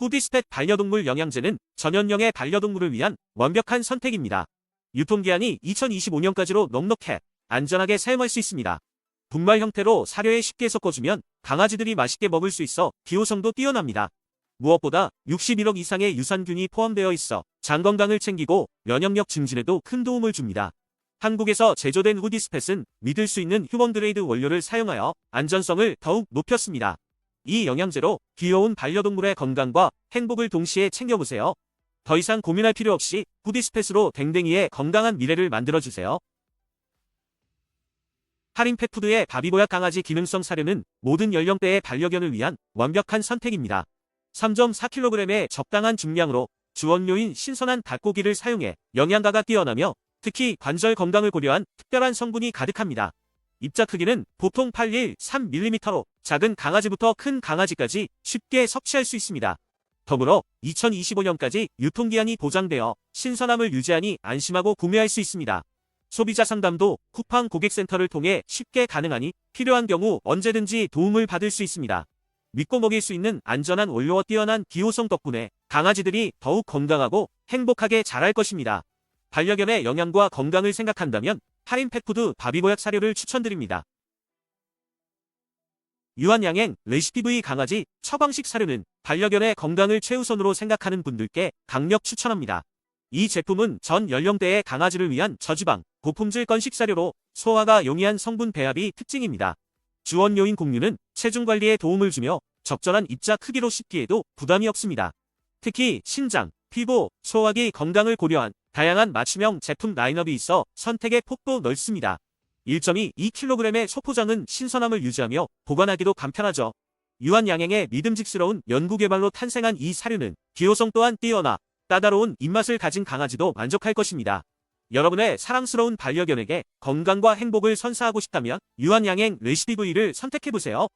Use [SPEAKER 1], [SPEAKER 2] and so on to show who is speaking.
[SPEAKER 1] 푸디스펫 반려동물 영양제는 전연령의 반려동물을 위한 완벽한 선택입니다. 유통기한이 2025년까지로 넉넉해 안전하게 사용할 수 있습니다. 분말 형태로 사료에 쉽게 섞어주면 강아지들이 맛있게 먹을 수 있어 기호성도 뛰어납니다. 무엇보다 61억 이상의 유산균이 포함되어 있어 장 건강을 챙기고 면역력 증진에도 큰 도움을 줍니다. 한국에서 제조된 후디스펫은 믿을 수 있는 휴먼 그레이드 원료를 사용하여 안전성을 더욱 높였습니다. 이 영양제로 귀여운 반려동물의 건강과 행복을 동시에 챙겨보세요. 더 이상 고민할 필요 없이 후디스펫으로 댕댕이의 건강한 미래를 만들어주세요. 할인 펫푸드의 바비보약 강아지 기능성 사료는 모든 연령대의 반려견을 위한 완벽한 선택입니다. 3.4kg의 적당한 중량으로 주원료인 신선한 닭고기를 사용해 영양가가 뛰어나며 특히 관절 건강을 고려한 특별한 성분이 가득합니다. 입자 크기는 보통 8일 3mm로 작은 강아지부터 큰 강아지까지 쉽게 섭취할 수 있습니다. 더불어 2025년까지 유통기한이 보장되어 신선함을 유지하니 안심하고 구매할 수 있습니다. 소비자 상담도 쿠팡 고객센터를 통해 쉽게 가능하니 필요한 경우 언제든지 도움을 받을 수 있습니다. 믿고 먹일 수 있는 안전한 원료와 뛰어난 기호성 덕분에 강아지들이 더욱 건강하고 행복하게 자랄 것입니다. 반려견의 영양과 건강을 생각한다면 할인 펫푸드 바비보약 사료를 추천드립니다. 유한양행 레시피브이 강아지 처방식 사료는 반려견의 건강을 최우선으로 생각하는 분들께 강력 추천합니다. 이 제품은 전 연령대의 강아지를 위한 저지방, 고품질 건식 사료로 소화가 용이한 성분 배합이 특징입니다. 주원료인 곡류는 체중 관리에 도움을 주며 적절한 입자 크기로 씹기에도 부담이 없습니다. 특히 신장, 피부, 소화기 건강을 고려한 다양한 맞춤형 제품 라인업이 있어 선택의 폭도 넓습니다. 1.22kg의 소포장은 신선함을 유지하며 보관하기도 간편하죠. 유한양행의 믿음직스러운 연구개발로 탄생한 이 사료는 기호성 또한 뛰어나 까다로운 입맛을 가진 강아지도 만족할 것입니다. 여러분의 사랑스러운 반려견에게 건강과 행복을 선사하고 싶다면 유한양행 레시피 V를 선택해보세요.